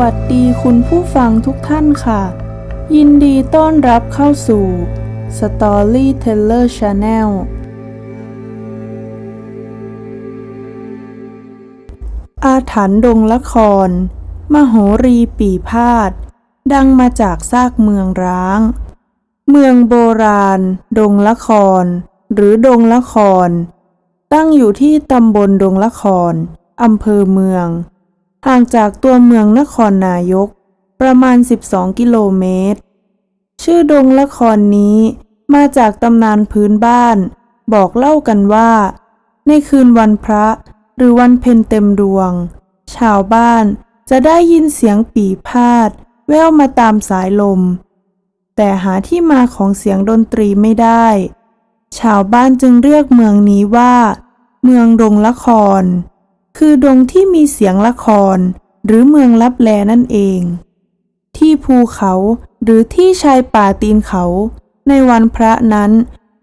วัสดีคุณผู้ฟังทุกท่านค่ะ ยินดีต้อนรับเข้าสู่ Storyteller Channel อาถรรพ์ดงละคร มโหรีปีพาดดังมาจากซากเมืองร้าง เมืองโบราณ ดงละคร หรือดงละคร ตั้งอยู่ที่ตำบลดงละครอำเภอเมือง ห่างจากตัวเมืองนครนายก ประมาณ 12 กิโลเมตร ชื่อดงละครนี้มาจากตำนานพื้นบ้าน บอกเล่ากันว่า ในคืนวันพระหรือวันเพ็ญเต็มดวง ชาวบ้านจะได้ยินเสียงปีพาด แว่วมาตามสายลม แต่หาที่มาของเสียงดนตรีไม่ได้ ชาวบ้านจึงเรียกเมืองนี้ว่า เมืองดงละคร คือดงที่มีเสียงละคร หรือเมืองลับแลนั่นเอง ที่ภูเขาหรือที่ชายป่าตีนเขา ในวันพระนั้น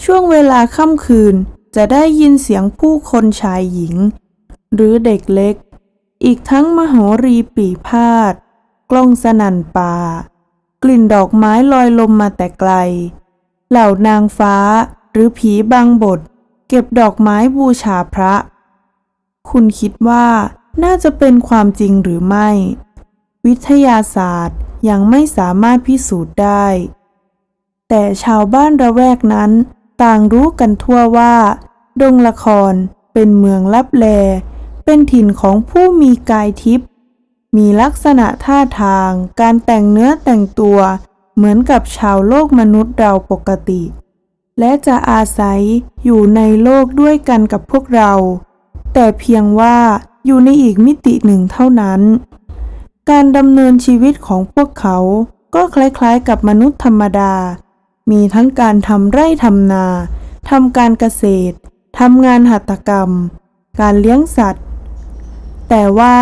ช่วงเวลาค่ำคืนจะได้ยินเสียงผู้คนชายหญิง หรือเด็กเล็ก อีกทั้งมโหรีปีพาดกล้องสนั่นป่า กลิ่นดอกไม้ลอยลมมาแต่ไกล เหล่านางฟ้าหรือผีบางบท เก็บดอกไม้บูชาพระ คุณคิดว่าน่าจะเป็นความจริงหรือไม่ วิทยาศาสตร์ยังไม่สามารถพิสูจน์ได้ แต่ชาวบ้านระแวกนั้น ต่างรู้กันทั่วว่า ดงละครเป็นเมืองลับแล เป็นถิ่นของผู้มีกายทิพย์มีลักษณะท่าทาง การแต่งเนื้อแต่งตัว เหมือนกับชาวโลกมนุษย์เราปกติ และจะอาศัยอยู่ในโลกด้วยกันกับพวกเรา แต่เพียงว่าอยู่ในอีกมิติหนึ่งเท่านั้น การดำเนินชีวิตของพวกเขาก็คล้ายๆกับมนุษย์ธรรมดา มีทั้งการทำไร่ทำนาทำการเกษตรทำงานหัตถกรรม การเลี้ยงสัตว์ แต่ว่า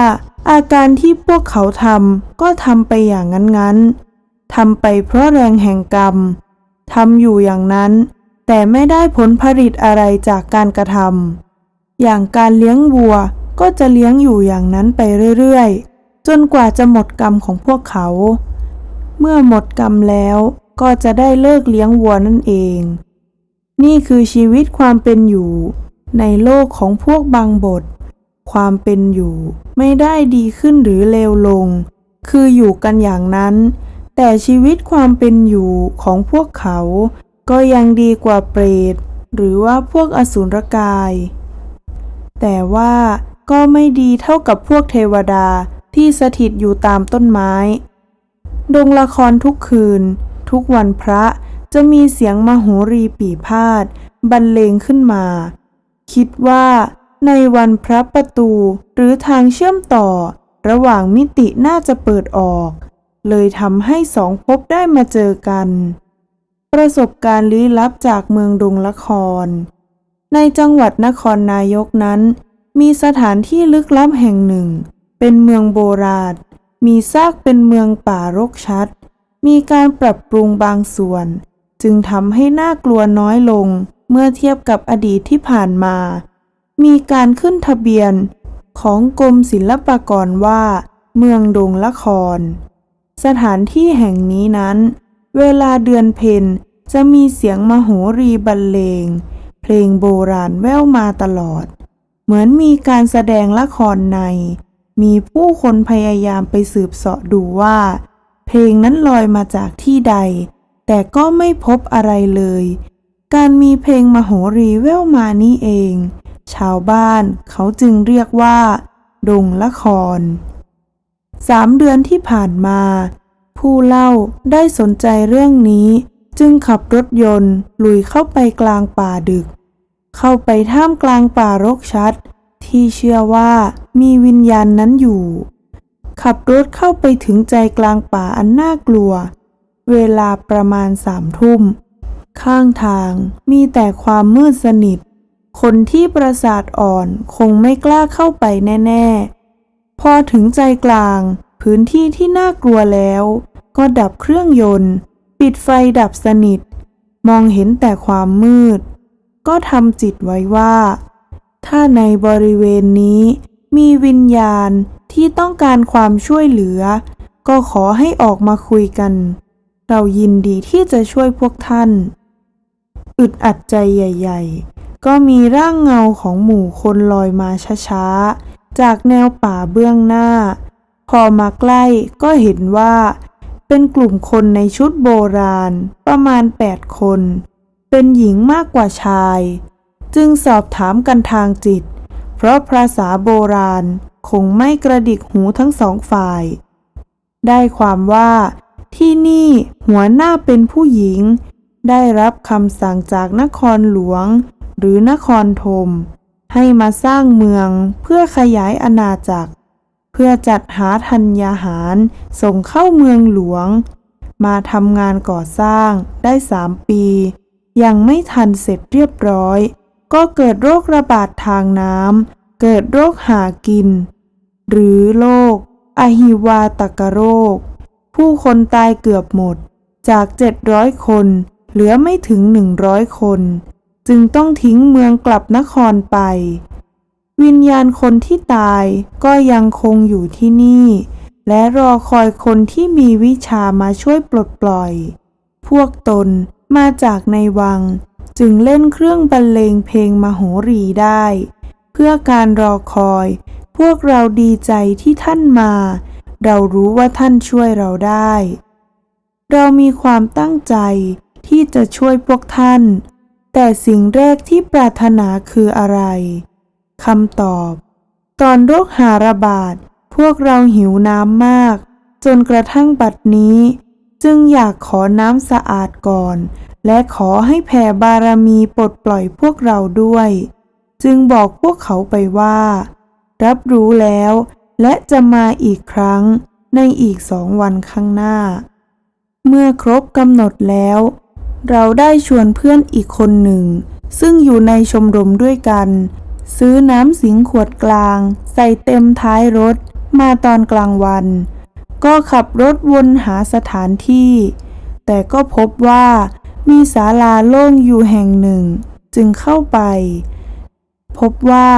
อาการที่พวกเขาทำก็ทำไปอย่างนั้นๆทำไปเพราะแรงแห่งกรรมทำอยู่อย่างนั้น แต่ไม่ได้ผลผลิตอะไรจากการกระทำ อย่างการเลี้ยงวัวก็จะเลี้ยงอยู่อย่างนั้นไปเรื่อยๆ จนกว่าจะหมดกรรมของพวกเขา เมื่อหมดกรรมแล้วก็จะได้เลิกเลี้ยงวัวนั่นเอง นี่คือชีวิตความเป็นอยู่ ในโลกของพวกบางบท ความเป็นอยู่ไม่ได้ดีขึ้นหรือเลวลง คืออยู่กันอย่างนั้น แต่ชีวิตความเป็นอยู่ของพวกเขา ก็ยังดีกว่าเปรต หรือว่าพวกอสุรกาย แต่ว่าก็ไม่ดีเท่ากับพวกเทวดาที่สถิตอยู่ตามต้นไม้ ดงละครทุกคืน ทุกวันพระจะมีเสียงมโหรีปีพาดบรรเลงขึ้นมา คิดว่าในวันพระประตูหรือทางเชื่อมต่อ ระหว่างมิติน่าจะเปิดออก เลยทำให้สองภพได้มาเจอกัน ประสบการณ์ลี้ลับจากเมืองดงละคร ในจังหวัดนครนายกนั้น มีสถานที่ลึกลับแห่งหนึ่ง เป็นเมืองโบราณ มีซากเป็นเมืองป่ารกชัด มีการปรับปรุงบางส่วน จึงทำให้น่ากลัวน้อยลงเมื่อเทียบกับอดีตที่ผ่านมา มีการขึ้นทะเบียนของกรมศิลปากรว่า เมืองดงละคร สถานที่แห่งนี้นั้น เวลาเดือนเพ็ญจะมีเสียงมโหรีบรรเลง ลงโบราณแว่วมาตลอด เหมือนมีการแสดงละครใน มีผู้คนพยายามไปสืบเสาะดูว่า เพลงนั้นลอยมาจากที่ใด แต่ก็ไม่พบอะไรเลย การมีเพลงมโหรีแว่วมานี่เอง ชาวบ้านเขาจึงเรียกว่า ดงละครสามเดือนที่ผ่านมา ผู้เล่าได้สนใจเรื่องนี้จึงขับรถยนต์ลุยเข้าไปกลางป่าดึก เข้าไปท่ามกลางป่ารกชัด ที่เชื่อว่ามีวิญญาณนนั้นอยู่ ขับรถเข้าไปถึงใจกลางป่าอันน่ากลัว เวลาประมาณสามทุ่ม ข้างทางมีแต่ความมืดสนิท คนที่ประสาทอ่อนคงไม่กล้าเข้าไปแน่ ๆ พอถึงใจกลางพื้นที่ที่น่ากลัวแล้ว ก็ดับเครื่องยนต์ ปิดไฟดับสนิท มองเห็นแต่ความมืด ก็ทำจิตไว้ว่า ถ้าในบริเวณนี้มีวิญญาณที่ต้องการความช่วยเหลือ ก็ขอให้ออกมาคุยกัน เรายินดีที่จะช่วยพวกท่าน อึดอัดใจใหญ่ ๆ ก็มีร่างเงาของหมู่คนลอยมาช้าๆ จากแนวป่าเบื้องหน้า พอมาใกล้ก็เห็นว่า เป็นกลุ่มคนในชุดโบราณประมาณ 8 คน เป็นหญิงมากกว่าชาย จึงสอบถามกันทางจิต เพราะภาษาโบราณคงไม่กระดิกหูทั้งสองฝ่าย ได้ความว่าที่นี่หัวหน้าเป็นผู้หญิง ได้รับคำสั่งจากนครหลวง หรือนครธมให้มาสร้างเมืองเพื่อขยายอาณาจักร เพื่อจัดหาธัญญาหารส่งเข้าเมืองหลวง มาทำงานก่อสร้างได้สามปี ยังไม่ทันเสร็จเรียบร้อย ก็เกิดโรคระบาดทางน้ำ เกิดโรคหากิน หรือโรคอหิวาตกโรค ผู้คนตายเกือบหมด จาก 700 คน เหลือไม่ถึง 100 คน จึงต้องทิ้งเมืองกลับนครไป วิญญาณคนที่ตายก็ยังคงอยู่ที่นี่ และรอคอยคนที่มีวิชามาช่วยปลดปล่อย พวกตน มาจากในวัง จึงเล่นเครื่องบรรเลงเพลงมโหรีได้ เพื่อการรอคอย พวกเราดีใจที่ท่านมา เรารู้ว่าท่านช่วยเราได้ เรามีความตั้งใจที่จะช่วยพวกท่าน แต่สิ่งแรกที่ปรารถนาคืออะไรคำตอบ ตอนโรคหาระบาด พวกเราหิวน้ำมาก จนกระทั่งบัดนี้ จึงอยากขอน้ำสะอาดก่อน และขอให้แผ่บารมีปลดปล่อยพวกเราด้วย จึงบอกพวกเขาไปว่า รับรู้แล้ว และจะมาอีกครั้งในอีกสองวันข้างหน้า เมื่อครบกำหนดแล้ว เราได้ชวนเพื่อนอีกคนหนึ่ง ซึ่งอยู่ในชมรมด้วยกัน ซื้อน้ำสิงขวดกลาง ใส่เต็มท้ายรถมาตอนกลางวัน ก็ขับรถวนหาสถานที่ แต่ก็พบว่ามีศาลาโล่งอยู่แห่งหนึ่ง จึงเข้าไป พบว่า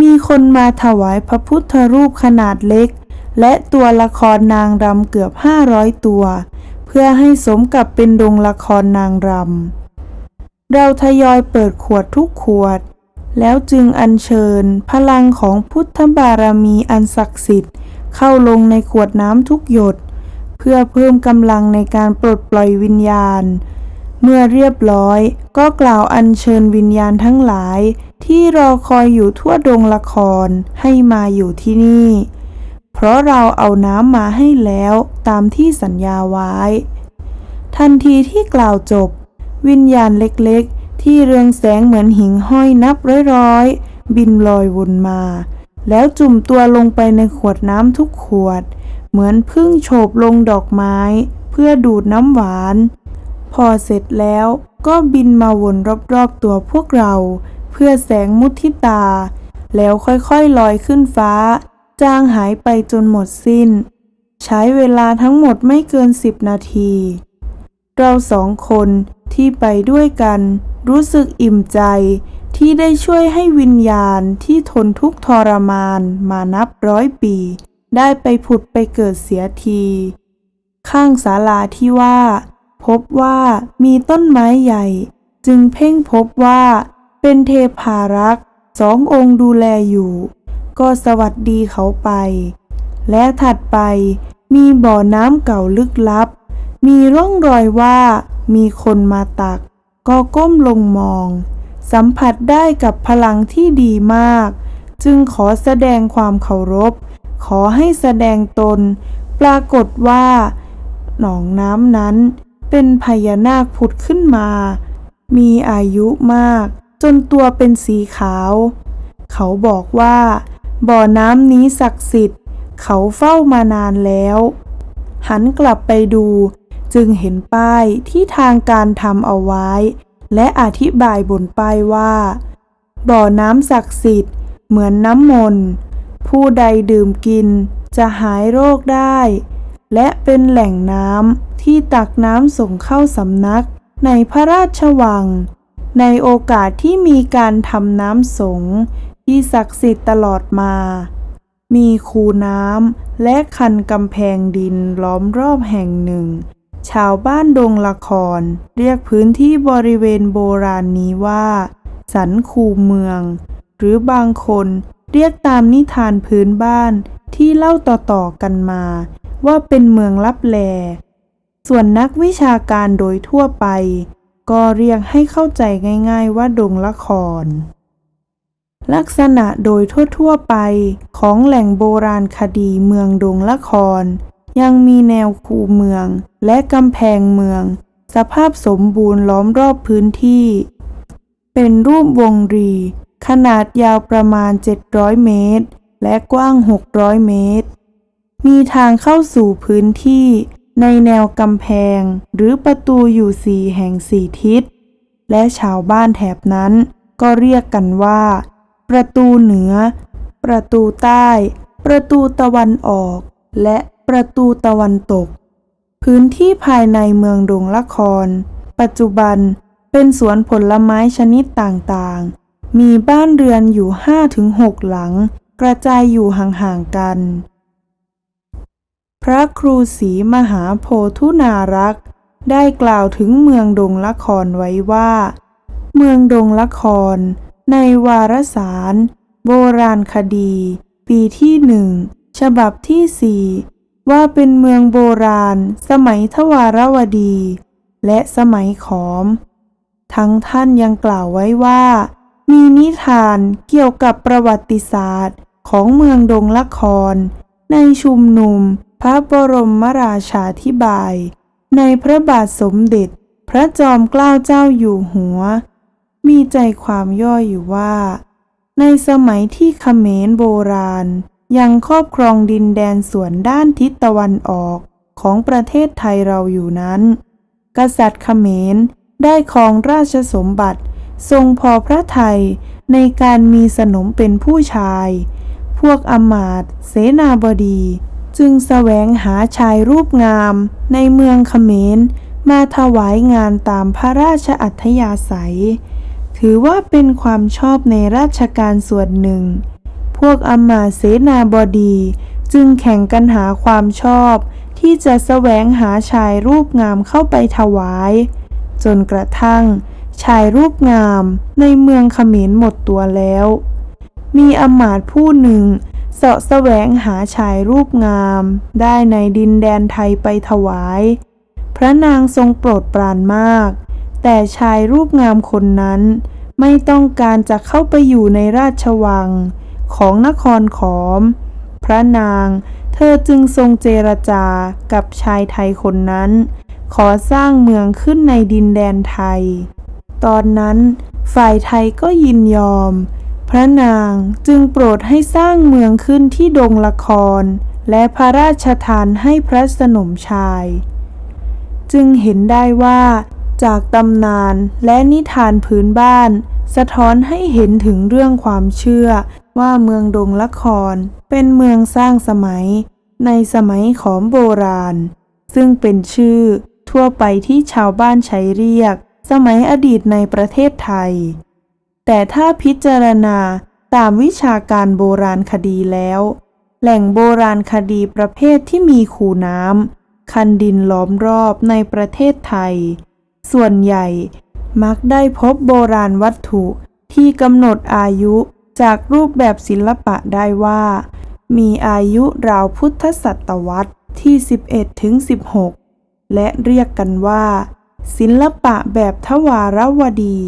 มีคนมาถวายพระพุทธรูปขนาดเล็ก และตัวละครนางรำเกือบ 500 ตัว เพื่อให้สมกับเป็นดงละครนางรำ เราทยอยเปิดขวดทุกขวด แล้วจึงอัญเชิญพลังของพุทธบารมีอันศักดิ์สิทธิ์ เข้าลงในขวดน้ำทุกหยด เพื่อเพิ่มกำลังในการปลดปล่อยวิญญาณ เมื่อเรียบร้อยก็กล่าวอัญเชิญวิญญาณทั้งหลาย ที่รอคอยอยู่ทั่วดงละครให้มาอยู่ที่นี่ เพราะเราเอาน้ำมาให้แล้วตามที่สัญญาไว้ ทันทีที่กล่าวจบ วิญญาณเล็กๆ ที่เรืองแสงเหมือนหิ่งห้อยนับร้อยๆบินลอยวนมา แล้วจุ่มตัวลงไปในขวดน้ำทุกขวด เหมือนพึ่งโฉบลงดอกไม้ เพื่อดูดน้ำหวาน พอเสร็จแล้วก็บินมาวนรอบๆตัวพวกเรา เพื่อแสงมุทิตา แล้วค่อยๆลอยขึ้นฟ้า จางหายไปจนหมดสิ้น ใช้เวลาทั้งหมดไม่เกินสิบนาที เราสองคนที่ไปด้วยกัน รู้สึกอิ่มใจ ที่ได้ช่วยให้วิญญาณที่ทนทุกข์ทรมานมานับร้อยปี ได้ไปผุดไปเกิดเสียที ข้างศาลาที่ว่า พบว่ามีต้นไม้ใหญ่ จึงเพ่งพบว่า เป็นเทพารักษ์สององค์ดูแลอยู่ ก็สวัสดีเขาไป และถัดไปมีบ่อน้ำเก่าลึกลับ มีร่องรอยว่ามีคนมาตัก ก็ก้มลงมอง สัมผัสได้กับพลังที่ดีมาก จึงขอแสดงความเคารพ ขอให้แสดงตน ปรากฏว่า หนองน้ำนั้น เป็นพญานาคผุดขึ้นมา มีอายุมาก จนตัวเป็นสีขาว เขาบอกว่า บ่อน้ำนี้ศักดิ์สิทธิ์ เขาเฝ้ามานานแล้ว หันกลับไปดู จึงเห็นป้ายที่ทางการทำเอาไว้ และอธิบายบนป้ายว่า บ่อน้ำศักดิ์สิทธิ์ เหมือนน้ำมนต์ผู้ใดดื่มกินจะหายโรคได้ และเป็นแหล่งน้ำที่ตักน้ำส่งเข้าสำนักในพระราชวัง ในโอกาสที่มีการทำน้ำสงที่ศักดิ์สิทธิ์ตลอดมา มีคูน้ำและคันกำแพงดินล้อมรอบแห่งหนึ่ง ชาวบ้านดงละคร เรียกพื้นที่บริเวณโบราณนี้ว่า สันคูเมือง หรือบางคนเรียกตามนิทานพื้นบ้านที่เล่าต่อๆกันมา ว่าเป็นเมืองลับแล ส่วนนักวิชาการโดยทั่วไป ก็เรียกให้เข้าใจง่ายๆว่าดงละคร ลักษณะโดยทั่วๆไปของแหล่งโบราณคดีเมืองดงละคร ยังมีแนวคูเมือง และกำแพงเมือง สภาพสมบูรณ์ล้อมรอบพื้นที่ เป็นรูปวงรี ขนาดยาวประมาณ 700 เมตร และกว้าง 600 เมตร มีทางเข้าสู่พื้นที่ในแนวกำแพง หรือประตูอยู่สี่แห่งสี่ทิศ และชาวบ้านแถบนั้นก็เรียกกันว่า ประตูเหนือ ประตูใต้ ประตูตะวันออก และ ประตูตะวันตก พื้นที่ภายในเมืองดงละคร ปัจจุบันเป็นสวนผลไม้ชนิดต่างๆ มีบ้านเรือนอยู่5-6หลัง กระจายอยู่ห่างๆกัน พระครูศรีมหาโพธุนารักษ์ได้กล่าวถึงเมืองดงละครไว้ว่า เมืองดงละคร ในวารสาร โบราณคดี ปีที่หนึ่งฉบับที่สี่ ว่าเป็นเมืองโบราณ สมัยทวารวดี และสมัยขอม ทั้งท่านยังกล่าวไว้ว่า มีนิทานเกี่ยวกับประวัติศาสตร์ของเมืองดงละคร ในชุมนุม พระบรมราชาธิบาย ในพระบาทสมเด็จ พระจอมเกล้าเจ้าอยู่หัว มีใจความย่ออยู่ว่า ในสมัยที่เขมรโบราณ ยังครอบครองดินแดนส่วนด้านทิศตะวันออกของประเทศไทยเราอยู่นั้น กษัตริย์เขมรได้ครองราชสมบัติ ทรงพอพระทัยในการมีสนมเป็นผู้ชาย พวกอมาตเสนาบดี จึงแสวงหาชายรูปงามในเมืองเขมร มาถวายงานตามพระราชอัธยาศัย ถือว่าเป็นความชอบในราชการส่วนหนึ่ง พวกอมาตย์เสนาบดี จึงแข่งกันหาความชอบ ที่จะแสวงหาชายรูปงามเข้าไปถวาย จนกระทั่ง ชายรูปงามในเมืองเขมรหมดตัวแล้ว มีอมาตย์ผู้หนึ่งเสาะแสวงหาชายรูปงาม ได้ในดินแดนไทยไปถวาย พระนางทรงโปรดปรานมาก แต่ชายรูปงามคนนั้น ไม่ต้องการจะเข้าไปอยู่ในราชวัง ของนครขอม พระนาง เธอจึงทรงเจรจากับชายไทยคนนั้น ขอสร้างเมืองขึ้นในดินแดนไทย ตอนนั้นฝ่ายไทยก็ยินยอม พระนางจึงโปรดให้สร้างเมืองขึ้นที่ดงละคร และพระราชทานให้พระสนมชาย จึงเห็นได้ว่าจากตำนานและนิทานพื้นบ้าน สะท้อนให้เห็นถึงเรื่องความเชื่อ ว่าเมืองดงละคร เป็นเมืองสร้างสมัย ในสมัยขอมโบราณ ซึ่งเป็นชื่อ ทั่วไปที่ชาวบ้านใช้เรียก สมัยอดีตในประเทศไทย แต่ถ้าพิจารณาตามวิชาการโบราณคดีแล้ว แหล่งโบราณคดีประเภทที่มีคูน้ำคันดินล้อมรอบในประเทศไทย ส่วนใหญ่มักได้พบโบราณวัตถุที่กำหนดอายุ จากรูปแบบศิลปะได้ว่า มีอายุราวพุทธศตวรรษที่ 11ถึง16 และเรียกกันว่า ศิลปะแบบทวารวดี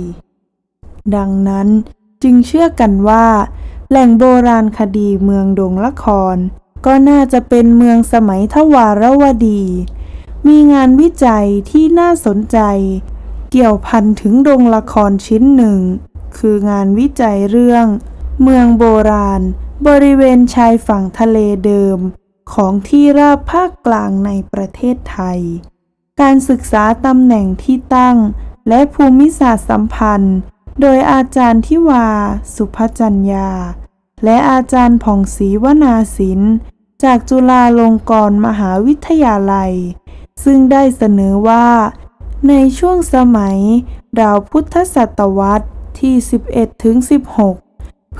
ดังนั้นจึงเชื่อกันว่า แหล่งโบราณคดีเมืองดงละคร ก็น่าจะเป็นเมืองสมัยทวารวดี มีงานวิจัยที่น่าสนใจ เกี่ยวพันถึงดงละครชิ้นหนึ่ง คืองานวิจัยเรื่อง เมืองโบราณ บริเวณชายฝั่งทะเลเดิม ของที่ราบภาคกลางในประเทศไทย การศึกษาตำแหน่งที่ตั้ง และภูมิศาสตร์สัมพันธ์ โดยอาจารย์ทิวา สุภจัญญา และอาจารย์ผ่องศรีวนาศิลป์จากจุฬาลงกรณ์มหาวิทยาลัย ซึ่งได้เสนอว่า ในช่วงสมัย ราวพุทธศตวรรษที่ 11ถึง16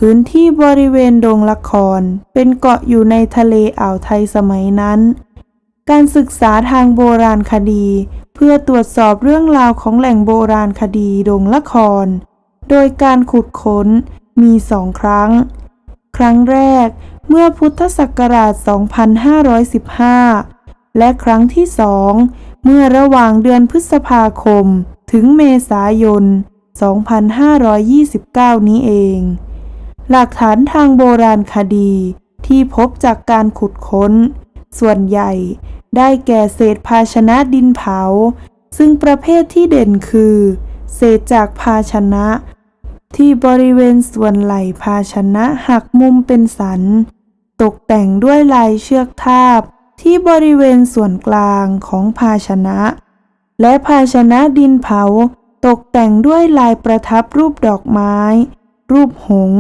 พื้นที่บริเวณดงละคร เป็นเกาะอยู่ในทะเลอ่าวไทยสมัยนั้น การศึกษาทางโบราณคดี เพื่อตรวจสอบเรื่องราวของแหล่งโบราณคดีดงละคร โดยการขุดค้นมีสองครั้ง ครั้งแรกเมื่อพุทธศักราช 2515 และครั้งที่สองเมื่อระหว่างเดือนพฤษภาคม ถึงเมษายน 2529 นี้เอง หลักฐานทางโบราณคดีที่พบจากการขุดค้น ส่วนใหญ่ได้แก่เศษภาชนะดินเผา ซึ่งประเภทที่เด่นคือ เศษจากภาชนะ ที่บริเวณส่วนไหล่ภาชนะหักมุมเป็นสัน ตกแต่งด้วยลายเชือกทาบที่บริเวณส่วนกลางของภาชนะ และภาชนะดินเผาตกแต่งด้วยลายประทับรูปดอกไม้ รูปหง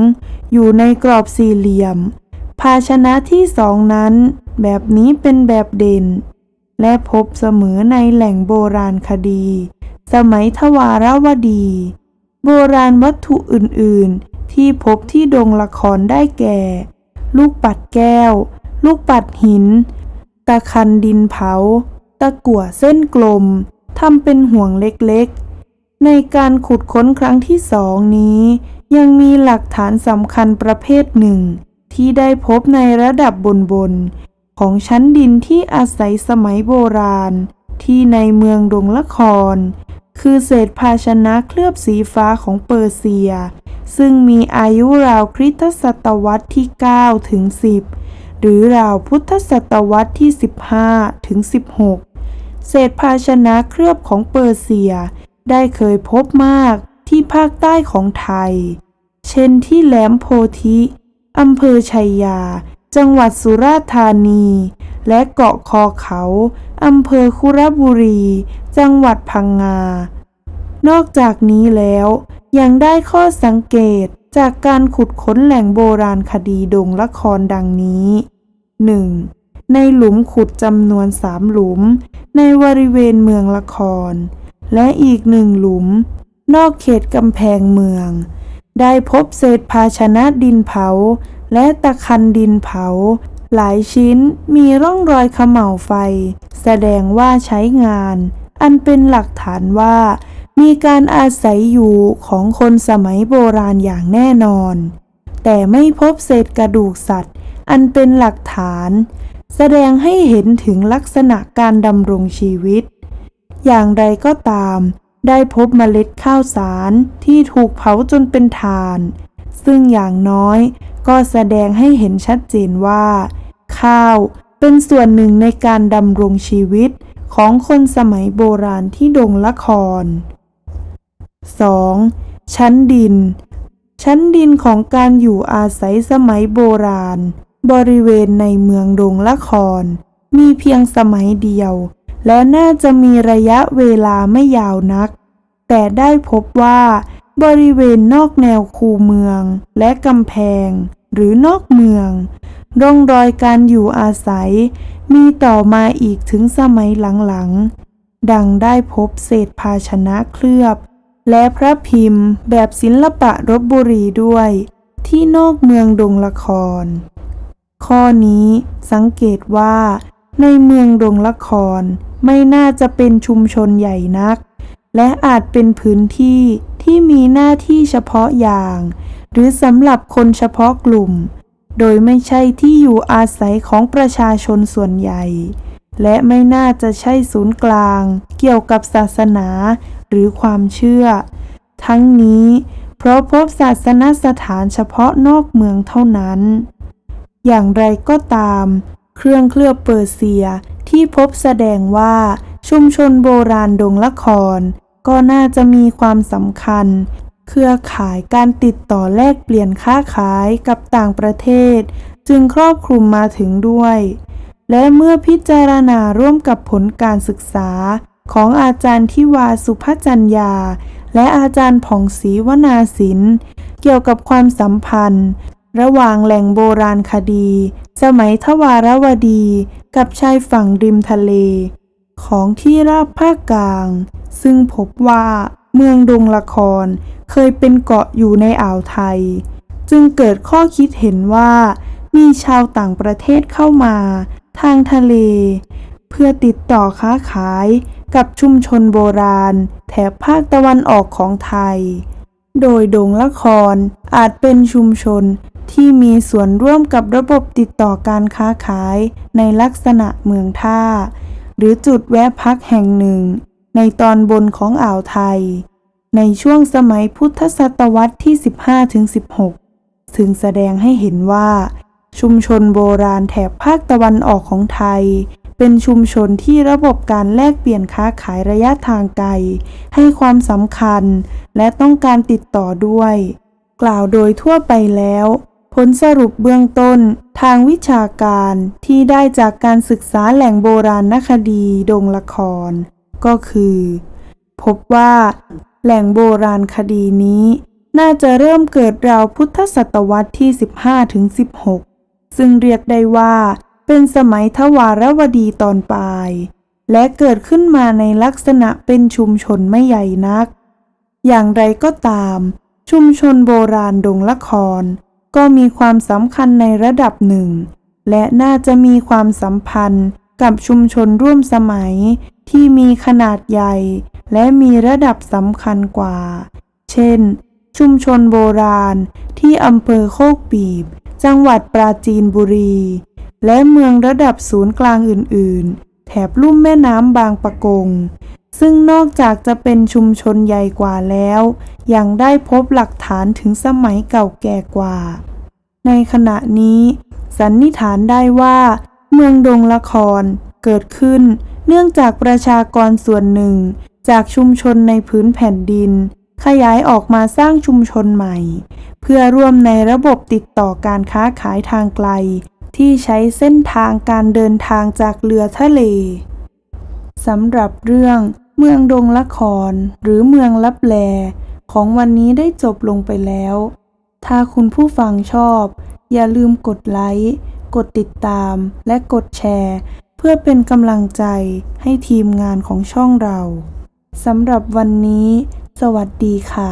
อยู่ในกรอบสี่เหลี่ยม ภาชนะที่สองนั้น แบบนี้เป็นแบบเด่น และพบเสมอในแหล่งโบราณคดี สมัยทวารวดี โบราณวัตถุอื่น ๆ ที่พบที่ดงละครได้แก่ ลูกปัดแก้ว ลูกปัดหิน ตะคันดินเผา ตะกั่วเส้นกลมทำเป็นห่วงเล็ก ๆ ในการขุดค้นครั้งที่สองนี้ ยังมีหลักฐานสำคัญประเภทหนึ่ง ที่ได้พบในระดับบนๆของชั้นดินที่อาศัยสมัยโบราณ ที่ในเมืองดงละคร คือเศษภาชนะเคลือบสีฟ้าของเปอร์เซีย ซึ่งมีอายุราวคริสตศตวรรษที่ 9 ถึง 10 หรือราวพุทธศตวรรษที่ 15 ถึง 16 เศษภาชนะเคลือบของเปอร์เซียได้เคยพบมาก ที่ภาคใต้ของไทย เช่นที่แหลมโพธิอำเภอชัยยา จังหวัดสุราษฎร์ธานี และเกาะคอเขาอำเภอคุระบุรี จังหวัดพังงา นอกจากนี้แล้วยังได้ข้อสังเกตจากการขุดค้นแหล่งโบราณคดีดงละครดังนี้ 1. ในหลุมขุดจำนวนสามหลุม ในบริเวณเมืองละคร และอีกหนึ่งหลุม นอกเขตกำแพงเมือง ได้พบเศษภาชนะดินเผา และตะคันดินเผา หลายชิ้นมีร่องรอยเขม่าวไฟ แสดงว่าใช้งาน อันเป็นหลักฐานว่า มีการอาศัยอยู่ของคนสมัยโบราณอย่างแน่นอน แต่ไม่พบเศษกระดูกสัตว์ อันเป็นหลักฐาน แสดงให้เห็นถึงลักษณะการดำรงชีวิต อย่างไรก็ตาม ได้พบเมล็ดข้าวสารที่ถูกเผาจนเป็นถ่าน ซึ่งอย่างน้อยก็แสดงให้เห็นชัดเจนว่า ข้าวเป็นส่วนหนึ่งในการดำรงชีวิตของคนสมัยโบราณที่ดงละคร 2. ชั้นดิน ชั้นดินของการอยู่อาศัยสมัยโบราณ บริเวณในเมืองดงละคร มีเพียงสมัยเดียว และน่าจะมีระยะเวลาไม่ยาวนัก แต่ได้พบว่าบริเวณนอกแนวคูเมืองและกำแพง หรือนอกเมือง ร่องรอยการอยู่อาศัย มีต่อมาอีกถึงสมัยหลังๆ ดังได้พบเศษภาชนะเคลือบ และพระพิมพ์แบบศิลปะรบบุรีด้วย ที่นอกเมืองดงละคร ข้อนี้สังเกตว่า ในเมืองดงละครไม่น่าจะเป็นชุมชนใหญ่นัก และอาจเป็นพื้นที่ที่มีหน้าที่เฉพาะอย่าง หรือสำหรับคนเฉพาะกลุ่ม โดยไม่ใช่ที่อยู่อาศัยของประชาชนส่วนใหญ่ และไม่น่าจะใช่ศูนย์กลาง เกี่ยวกับศาสนาหรือความเชื่อ ทั้งนี้ เพราะพบศาสนสถานเฉพาะนอกเมืองเท่านั้น อย่างไรก็ตาม เครื่องเคลือบเปอร์เซียที่พบแสดงว่า ชุมชนโบราณดงละคร ก็น่าจะมีความสำคัญ เครือข่ายการติดต่อแลกเปลี่ยนค้าขายกับต่างประเทศ จึงครอบคลุมมาถึงด้วย และเมื่อพิจารณาร่วมกับผลการศึกษา ของอาจารย์ทิวาสุภจัญญา และอาจารย์ผ่องศรีวนาสินเกี่ยวกับความสัมพันธ์ ระหว่างแหล่งโบราณคดี สมัยทวารวดี กับชายฝั่งริมทะเล ของที่ราบภาคกลาง ซึ่งพบว่าเมืองดงละครเคยเป็นเกาะอยู่ในอ่าวไทย จึงเกิดข้อคิดเห็นว่า มีชาวต่างประเทศเข้ามา ทางทะเล เพื่อติดต่อค้าขายกับชุมชนโบราณ แถบภาคตะวันออกของไทย โดยดงละครอาจเป็นชุมชนที่มีส่วนร่วมกับระบบติดต่อการค้าขายในลักษณะเมืองท่า หรือจุดแวะพักแห่งหนึ่ง ในตอนบนของอ่าวไทย ในช่วงสมัยพุทธศตวรรษที่ 15-16ถึงแสดงให้เห็นว่า ชุมชนโบราณแถบภาคตะวันออกของไทย เป็นชุมชนที่ระบบการแลกเปลี่ยนค้าขายระยะทางไกล ให้ความสำคัญและต้องการติดต่อด้วย กล่าวโดยทั่วไปแล้ว ผลสรุปเบื้องต้นทางวิชาการที่ได้จากการศึกษาแหล่งโบราณคดีดงละคร ก็คือ พบว่า แหล่งโบราณคดีนี้ น่าจะเริ่มเกิดราวพุทธศตวรรษที่ 15ถึง16 ซึ่งเรียกได้ว่า เป็นสมัยทวารวดีตอนปลาย และเกิดขึ้นมาในลักษณะเป็นชุมชนไม่ใหญ่นัก อย่างไรก็ตาม ชุมชนโบราณดงละคร ก็มีความสำคัญในระดับหนึ่ง และน่าจะมีความสัมพันธ์กับชุมชนร่วมสมัยที่มีขนาดใหญ่ และมีระดับสำคัญกว่า เช่น ชุมชนโบราณที่อำเภอโคกปีบ จังหวัดปราจีนบุรี และเมืองระดับศูนย์กลางอื่น ๆ แถบลุ่มแม่น้ำบางปะกง ซึ่งนอกจากจะเป็นชุมชนใหญ่กว่าแล้ว ยังได้พบหลักฐานถึงสมัยเก่าแก่กว่า ในขณะนี้ สันนิษฐานได้ว่า เมืองดงละครเกิดขึ้น เนื่องจากประชากรส่วนหนึ่ง จากชุมชนในพื้นแผ่นดิน ขยายออกมาสร้างชุมชนใหม่ เพื่อร่วมในระบบติดต่อการค้าขายทางไกล ที่ใช้เส้นทางการเดินทางจากเรือทะเลสำหรับเรื่องเมืองดงละครหรือเมืองลับแลของวันนี้ได้จบลงไปแล้ว ถ้าคุณผู้ฟังชอบ อย่าลืมกดไลค์ กดติดตาม และกดแชร์ เพื่อเป็นกำลังใจให้ทีมงานของช่องเรา สำหรับวันนี้ สวัสดีค่ะ